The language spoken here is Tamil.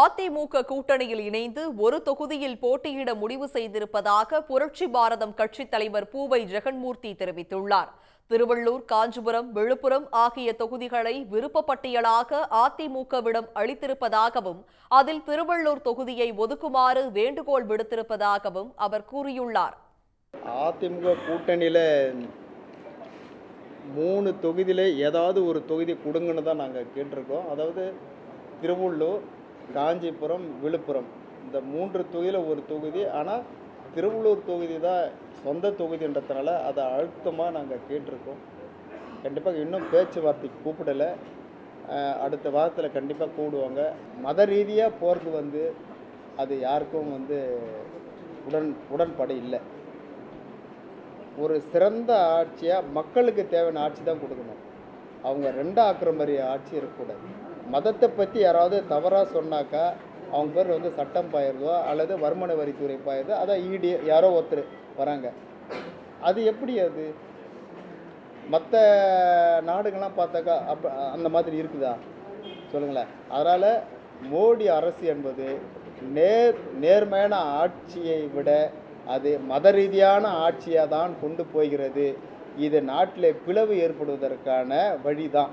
அதிமுக கூட்டணியில் இணைந்து ஒரு தொகுதியில் போட்டியிட முடிவு செய்திருப்பதாக புரட்சி பாரதம் கட்சித் தலைவர் பூவை ஜெகன்மூர்த்தி தெரிவித்துள்ளார். திருவள்ளூர் காஞ்சிபுரம் விழுப்புரம் ஆகிய தொகுதிகளை விருப்பப்பட்டியலாக அதிமுகவிடம் அளித்திருப்பதாகவும் அதில் திருவள்ளூர் தொகுதியை ஒதுக்குமாறு வேண்டுகோள் விடுத்திருப்பதாகவும் அவர் கூறியுள்ளார். அதிமுக கூட்டணியில் மூணு தொகுதியில் ஏதாவது ஒரு தொகுதி கொடுங்கன்னு தான் நாங்கள் கேட்டிருக்கோம். அதாவது திருவள்ளூர் காஞ்சிபுரம் விழுப்புரம். இந்த மூன்று தொகுதியில் ஒரு தொகுதி. ஆனால் திருவள்ளூர் தொகுதி தான் சொந்த தொகுதின்றதுனால அதை அழுத்தமாக நாங்கள் கேட்டிருக்கோம். கண்டிப்பாக இன்னும் பேச்சுவார்த்தைக்கு கூப்பிடலை. அடுத்த வாரத்தில் கண்டிப்பாக கூடுவாங்க மத ரீதியாக போகிறது வந்து அது யாருக்கும் வந்து உடன் உடன்பாடு இல்லை. ஒரு சிறந்த ஆட்சியாக மக்களுக்கு தேவையான ஆட்சி தான் கொடுக்கணும். அவங்க ரெண்டு ஆக்குற மாதிரி ஆட்சி இருக்கக்கூடாது. மதத்தை பற்றி யாராவது தவறாக சொன்னாக்கா அவங்க பேர் வந்து சட்டம் பாயிருதோ அல்லது வருமான வரித்துறை பாயிருதோ அதான் ஈடி யாரோ ஒருத்தர் வராங்க. அது எப்படி அது? மற்ற நாடுகள்லாம் பார்த்தாக்கா அப்போ அந்த மாதிரி இருக்குதா? சொல்லுங்களேன். அதனால் மோடி அரசு என்பது நேர் நேர்மையான ஆட்சியை விட அது மத ரீதியான ஆட்சியாக தான் கொண்டு போகிறது. இது நாட்டில் பிளவு ஏற்படுவதற்கான வழிதான்.